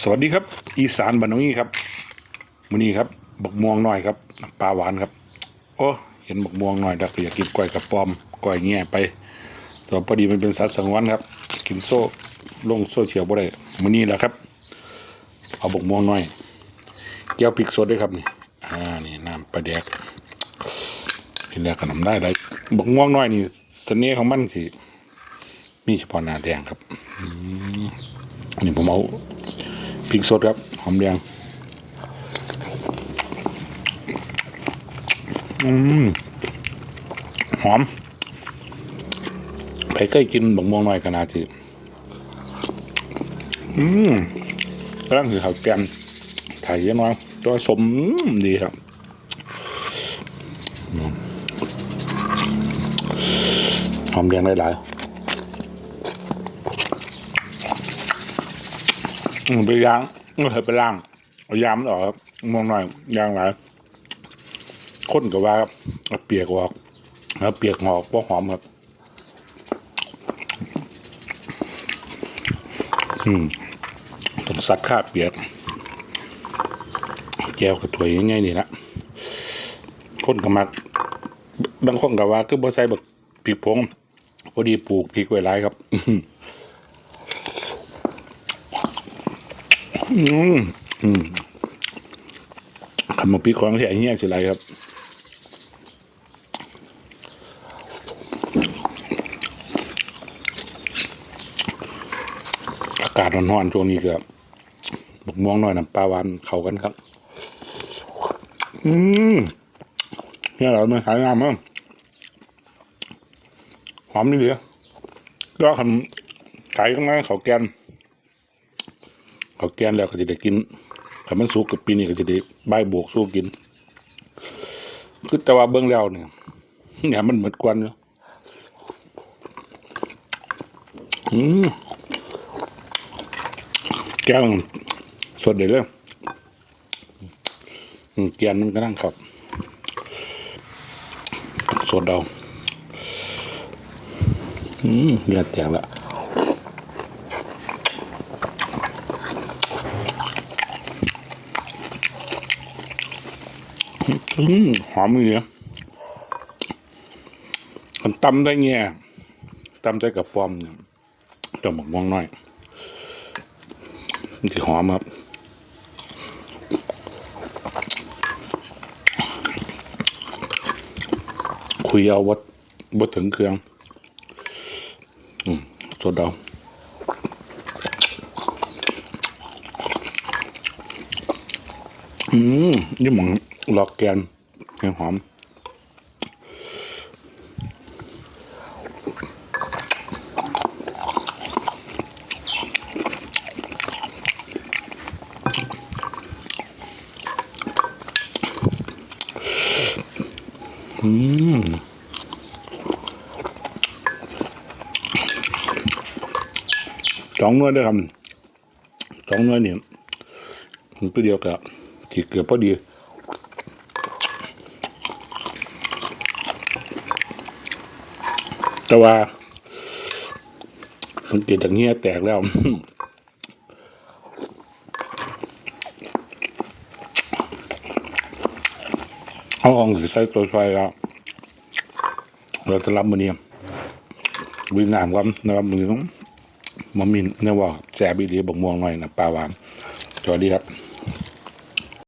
สวัสดีครับ อีสานบ้านน้องนี้ครับมื้อนี้ครับบักม่วงน้อยครับปลาหวานครับ โอ้เห็นบักม่วงน้อยดักอยากกินกล้วยกับปอมกล้วยแง่ไปแต่พอดีมันเป็นสัตว์สังวนครับ กินโซ่ลงโซ่เชียลบ่ได้มื้อนี้แหละครับ เอาบักม่วงน้อยแก้วพริกสดด้วยครับนี่อ่านี่น้ำปลาแดกเห็นแล้วก็น้ำได้ไรบักม่วงน้อยนี่เสน่ห์ของมันสิมีเฉพาะหน้าแดงครับอันนี้ผมเอา ริกสดครับ หอมแดงอืมหอมใครเคยกินบักม่วงน้อยขนาดที่อืมกำลังถือข้าวแกงไถ่ยเยอะน้อยตัวสมดีครับหอมแดงได้หลาย อืมไปย่างไม่เคยไปล่างเอายามมันออกครับมองหน่อยย่างหลายข้นกับว่าครับเอาเปียกออกแล้วเปียกหอกพวกหอมครับ อืมต้องสักข้าเปียกแก้วกระถวยง่ายๆนี่ละข้นกับมักบางคนกับว่าคือบ่ใส่บักพริกผงพอดีปลูกพริกไว้หลายครับ อืมอืม คำมาปีของที่ไอ้เหี้ยสิไรครับอากาศร้อนๆช่วงนี้ก็บกม่วงหน่อยน้ำปลาหวานเข้ากันครับ อืมเนี่ยเราไม่ขายงามมั้งหอมนี่เหลือก็คำขายข้างในเขาแกน เขาแกนแล้วก็จะได้กินถ้ามันสุกกับปีนี้ก็จะได้ใบบวกสู้กิน คือแต่ว่าเบื้องแล้วเนี่ยเนี่ยมันเหมือนกวนอยู่อืแก้วสดเด็ดเลยอืมแกนมันก็นั่งครับ สดเอา อืมเลือดแตกแล้ว อืมหอมเลยเนี่ยมันตำได้เงี้ยตำได้กับปอมเนี่ยจะหมกม่วงน้อยมันจะหอมครับคุยเอาวัดวัดถึงเครื่อง อืมสดเอาอืมนี่หมอง ลอกแกนยังหอมอืมสองน่วยด้วยครับสองน่วยเนี่ยมันตัวเดียวกับที่เกือบพอดี แต่ว่ามันเกิดจากเงี้ยแตกแล้วเอาอองหรือใช้ตัวไฟแล้วเราจะรับมือเนี้วินามครับนะครับมือต้องมามินเนี่ยว่าแสบอีหลีบกม่วงหน่อยนะปลาวานสวัสดีครับ